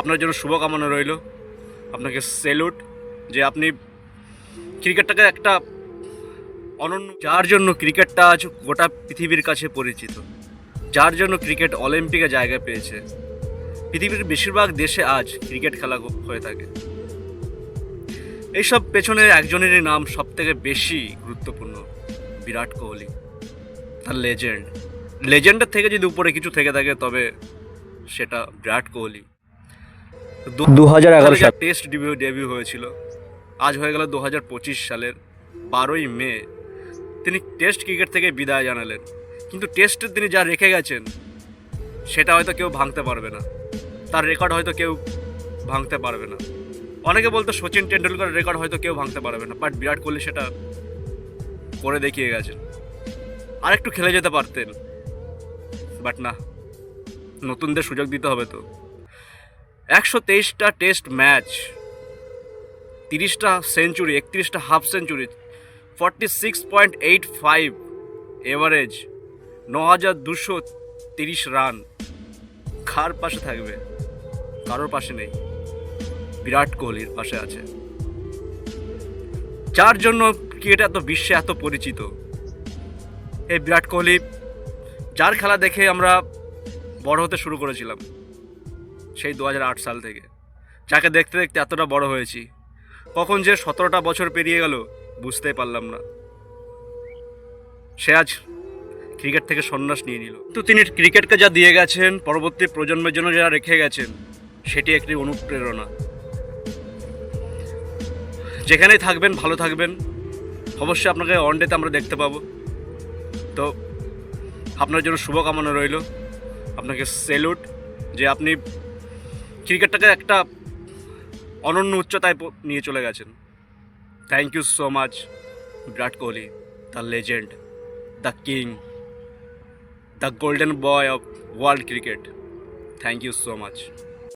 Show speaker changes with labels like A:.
A: আপনার জন্য শুভকামনা রইল। আপনাকে সেলুট যে আপনি ক্রিকেটটাকে একটা অনন্য যার জন্য ক্রিকেটটা আজ গোটা পৃথিবীর কাছে পরিচিত, যার জন্য ক্রিকেট অলিম্পিকে জায়গা পেয়েছে। পৃথিবীর বেশিরভাগ দেশে আজ ক্রিকেট খেলা হয়ে থাকে। এইসব পেছনের একজনেরই নাম সব থেকে বেশি গুরুত্বপূর্ণ, বিরাট কোহলি তার লেজেন্ড লেজেন্ডের থেকে যদি উপরে কিছু থেকে থাকে, তবে সেটা বিরাট কোহলি।
B: দু হাজার এগারো সাল।
A: টেস্ট ডেবিউ ডেবিউ হয়েছিল। আজ হয়ে গেল দু হাজার পঁচিশ সালের বারোই মে। তিনি টেস্ট ক্রিকেট থেকে বিদায় জানালেন। কিন্তু টেস্টে তিনি যা রেখে গেছেন সেটা হয়তো কেউ ভাঙতে পারবে না। তার রেকর্ড হয়তো কেউ ভাঙতে পারবে না। অনেকে বলতো সচিন টেন্ডুলকারের রেকর্ড হয়তো কেউ ভাঙতে পারবে না বাট বিরাট কোহলি সেটা করে দেখিয়ে গেছেন। আর একটু খেলে যেতে পারতেন বাট না। নতুনদের সুযোগ দিতে হবে তো। একশো তেইশটা টেস্ট ম্যাচ, তিরিশটা century, একত্রিশটা half century, forty six point eight five average ন হাজার দুশো তিরিশ রান। কার পাশে থাকবে? কারোর পাশে নেই। বিরাট কোহলির পাশে আছে। যার জন্য ক্রিকেট এত বিশ্বে এত পরিচিত। এই বিরাট কোহলি, যার খেলা দেখে আমরা বড় হতে শুরু করেছিলাম। সেই দু হাজার আট সাল থেকে। যাকে দেখতে দেখতে এতটা বড় হয়েছি। কখন যে সতেরোটা বছর পেরিয়ে গেল, বুঝতেই পারলাম না। সে আজ ক্রিকেট থেকে সন্ন্যাস নিয়ে নিল। কিন্তু তিনি ক্রিকেটকে যা দিয়ে গেছেন, পরবর্তী প্রজন্মের জন্য যা রেখে গেছেন, সেটি একটি অনুপ্রেরণা। যেখানেই থাকবেন, ভালো থাকবেন। অবশ্যই আপনাকে ওয়ানডেতে আমরা দেখতে পাবো। তো আপনার জন্য শুভকামনা রইল। আপনাকে সেলুট যে আপনি ক্রিকেটটাকে একটা অনন্য উচ্চতায় নিয়ে চলে গেছেন। Thank you so much Virat Kohli the legend the king the golden boy of world cricket thank you so much